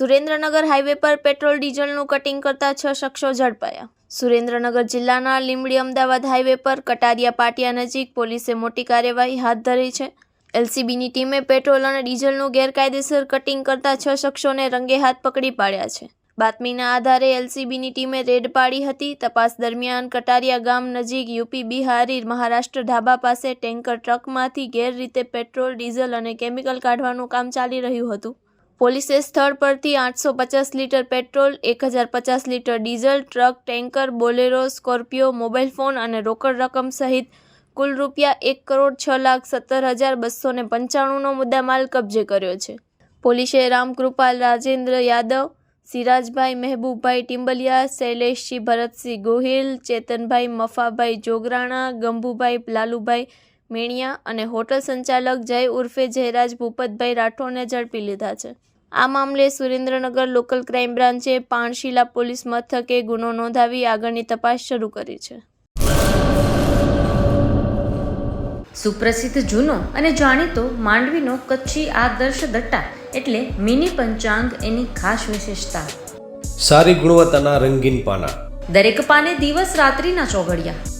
Surendranagar highway પર petrol ડીઝલનું cutting કરતા છ શખ્સો ઝડપાયા. સુરેન્દ્રનગર જિલ્લાના લીંબડી અમદાવાદ હાઈવે પર કટારિયા પાટિયા નજીક પોલીસે મોટી કાર્યવાહી હાથ ધરી છે. એલસીબીની ટીમે પેટ્રોલ અને ડીઝલનું ગેરકાયદેસર કટિંગ કરતા છ શખ્સોને રંગે હાથ પકડી પાડ્યા છે. બાતમીના આધારે એલસીબીની ટીમે રેડ પાડી હતી. તપાસ દરમિયાન કટારિયા ગામ નજીક યુપી બિહારી મહારાષ્ટ્ર ઢાબા પાસે ટેન્કર ટ્રકમાંથી ગેરરીતે પેટ્રોલ, ડીઝલ અને કેમિકલ કાઢવાનું કામ ચાલી રહ્યું હતું. પોલીસે સ્થળ પરથી આઠસો પચાસ લીટર પેટ્રોલ, એક હજાર પચાસ litre diesel, truck, tanker, Bolero, Scorpio, mobile phone અને રોકડ રકમ સહિત કુલ રૂપિયા એક કરોડ છ લાખ સત્તર હજાર બસો ને પંચાણુંનો મુદ્દામાલ કબજે કર્યો છે. પોલીસે રામકૃપાલ રાજેન્દ્ર યાદવ, સિરાજભાઈ મહેબૂબભાઈ ટિમ્બલિયા શૈલેષસિંહ ભરતસિંહ ગોહિલ, ચેતનભાઈ મફાભાઈ જોગરાણા, ગંભુભાઈ લાલુભાઈ મેણિયા અને હોટલ સંચાલક જય ઉર્ફે જયરાજ ભૂપતભાઈ રાઠોડને ઝડપી લીધા છે. આ મામલે સુરેન્દ્રનગર લોકલ ક્રાઇમ બ્રાન્ચે પાણશીલા પોલીસ મથકે ગુનો નોંધાવી આગળની તપાસ શરૂ કરી છે. સુપ્રસિદ્ધ જૂનો અને જાણીતો માંડવીનો કચ્છી આદર્શ દટ્ટા એટલે મિની પંચાંગ એની ખાસ વિશેષતા. સારી ગુણવત્તાના રંગીન પાના. દરેક પાને દિવસ રાત્રિના ચોઘડિયા.